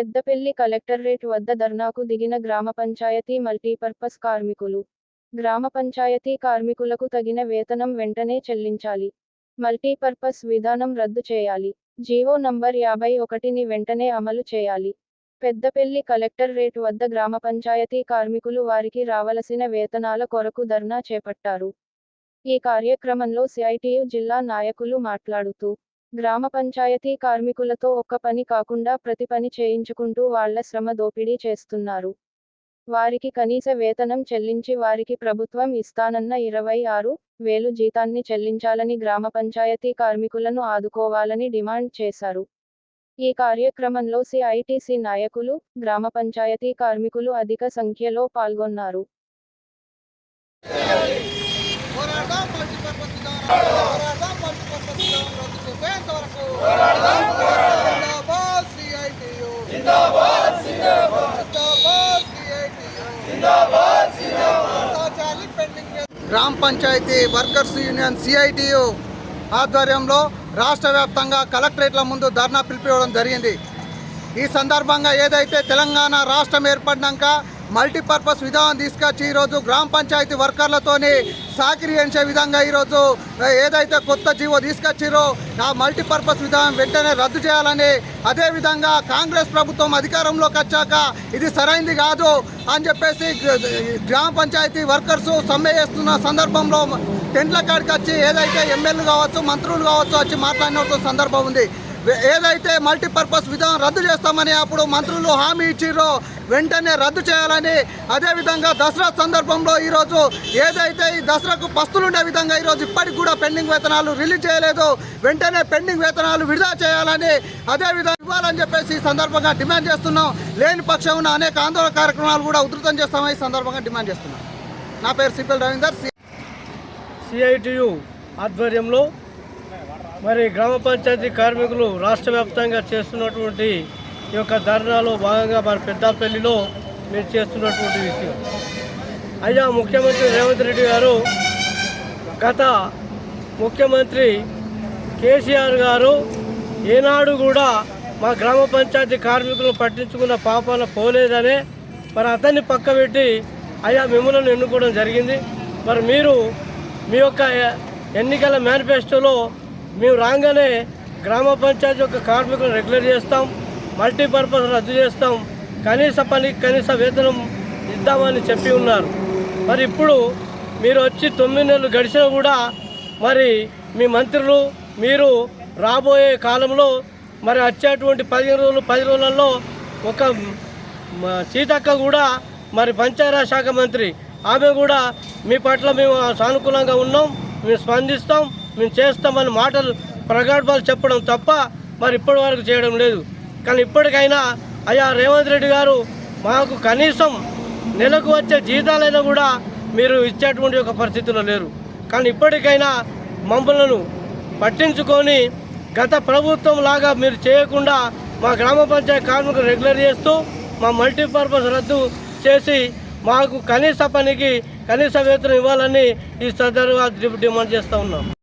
Peddapalli collectorate వద్ద ధర్నాకు దిగిన గ్రామ పంచాయతీ మల్టీపర్పస్ కార్మికులు. గ్రామ పంచాయతీ కార్మికులకు తగిన వేతనం వెంటనే చెల్లించాలి. మల్టీపర్పస్ విధానం రద్దు చేయాలి. జీవో నంబర్ యాభై ఒకటిని వెంటనే అమలు చేయాలి. పెద్దపల్లి కలెక్టరేట్ వద్ద గ్రామ పంచాయతీ కార్మికులు వారికి రావలసిన వేతనాల కొరకు ధర్నా చేపట్టారు. ఈ కార్యక్రమంలో సిఐటియు జిల్లా నాయకులు మాట్లాడుతూ గ్రామ పంచాయతీ కార్మికులతో ఒక్క పని కాకుండా ప్రతి పని చేయించుకుంటూ వాళ్ళ శ్రమ దోపిడీ చేస్తున్నారు. వారికి కనీస వేతనం చెల్లించి వారికి ప్రభుత్వం ఇస్తానన్న ఇరవై ఆరు వేలు జీతాన్ని చెల్లించాలని గ్రామ పంచాయతీ కార్మికులను ఆదుకోవాలని డిమాండ్ చేశారు. ఈ కార్యక్రమంలో సిఐటిసి నాయకులు గ్రామ పంచాయతీ కార్మికులు అధిక సంఖ్యలో పాల్గొన్నారు. పోరాటం మల్టీపర్పస్ విధానం పోరాడదాం మల్టీపర్పస్ విధానం రద్దు చేసేంత వరకు జిందాబాద్ సిఐటియు జిందాబాద్ జిందాబాద్ సిఐటియు జిందాబాద్ జిందాబాద్ పెండింగ్ గ్రామ పంచాయతీ వర్కర్స్ యూనియన్ సిఐటియు ఆధ్వర్యంలో రాష్ట్ర వ్యాప్తంగా కలెక్టరేట్ల ముందు ధర్నా పిలిపివ్వడం జరిగింది. ఈ సందర్భంగా ఏదైతే తెలంగాణ రాష్ట్రం ఏర్పడినాక మల్టీపర్పస్ విధానం తీసుకొచ్చి ఈరోజు గ్రామ పంచాయతీ వర్కర్లతోని సహకరించే విధంగా ఈరోజు ఏదైతే కొత్త జీవో తీసుకొచ్చిరో ఆ మల్టీపర్పస్ విధానం వెంటనే రద్దు చేయాలని అదేవిధంగా కాంగ్రెస్ ప్రభుత్వం అధికారంలోకి వచ్చాక ఇది సరైంది కాదు అని చెప్పేసి గ్రామ పంచాయతీ వర్కర్స్ సమ్మె చేస్తున్న సందర్భంలో టెంట్ల కాడికి వచ్చి ఏదైతే ఎమ్మెల్యేలు కావచ్చు మంత్రులు కావచ్చు వచ్చి మాట్లాడిన సందర్భం ఉంది. ఏదైతే మల్టీపర్పస్ విధానం రద్దు చేస్తామని అప్పుడు మంత్రులు హామీ ఇచ్చిర్రో వెంటనే రద్దు చేయాలని. అదేవిధంగా దసరా సందర్భంలో ఈరోజు ఏదైతే ఈ దసరాకు పస్తులుండే విధంగా ఈరోజు ఇప్పటికి కూడా పెండింగ్ వేతనాలు రిలీజ్ చేయలేదు వెంటనే పెండింగ్ వేతనాలు విడుదల చేయాలని. అదేవిధంగా ఇవ్వాలని చెప్పేసి ఈ సందర్భంగా డిమాండ్ చేస్తున్నాం. లేని పక్షం అనేక ఆందోళన కార్యక్రమాలు కూడా ఉధృతం చేస్తామని ఈ సందర్భంగా డిమాండ్ చేస్తున్నాం. నా పేరు సిపిల్ రవీందర్ సి సిఐటియు ఆధ్వర్యంలో మరి గ్రామ పంచాయతీ కార్మికులు రాష్ట్ర వ్యాప్తంగా చేస్తున్నటువంటి ఈ యొక్క ధర్నాలో భాగంగా మరి పెద్దపల్లిలో మీరు చేస్తున్నటువంటి విషయం. అయ్యా ముఖ్యమంత్రి రేవంత్ రెడ్డి గారు గత ముఖ్యమంత్రి కేసీఆర్ గారు ఏనాడు కూడా మా గ్రామ పంచాయతీ కార్మికులను పట్టించుకున్న పాపాన పోలేదనే మరి అతన్ని పక్కబెట్టి అయ్యా మిమ్మల్ని ఎన్నుకోవడం జరిగింది. మరి మీరు మీ యొక్క ఎన్నికల మేనిఫెస్టోలో మేము రాగానే గ్రామ పంచాయతీ యొక్క కార్మికులను రెగ్యులర్ చేస్తాం మల్టీపర్పస్ రద్దు చేస్తాం కనీస పని కనీస వేతనం ఇద్దామని చెప్పి ఉన్నారు. మరి ఇప్పుడు మీరు వచ్చి తొమ్మిది నెలలు గడిచినా కూడా మరి మీ మంత్రులు మీరు రాబోయే కాలంలో మరి వచ్చేటువంటి పదిహేను రోజులు పది రోజులలో ఒక సీతక్క కూడా మరి పంచాయతీరాజ్ శాఖ మంత్రి. ఆమె కూడా మీ పట్ల మేము సానుకూలంగా ఉన్నాం మేము స్పందిస్తాం. మేము చేస్తామని మాటలు ప్రగల్భాలు చెప్పడం తప్ప మరి ఇప్పటి వరకు చేయడం లేదు. కానీ ఇప్పటికైనా అయ్యా రేవంత్ రెడ్డి గారు మాకు కనీసం నెలకు వచ్చే జీతాలైనా కూడా మీరు ఇచ్చేటువంటి ఒక పరిస్థితిలో లేరు. కానీ ఇప్పటికైనా మమ్మలను పట్టించుకొని గత ప్రభుత్వం లాగా మీరు చేయకుండా మా గ్రామ పంచాయతీ కార్మికులు రెగ్యులర్ చేస్తూ మా మల్టీపర్పస్ రద్దు చేసి మాకు కనీస పనికి కనీస వేతనం ఇవ్వాలని ఈ సందర్భంగా డిమాండ్ చేస్తూ ఉన్నాం.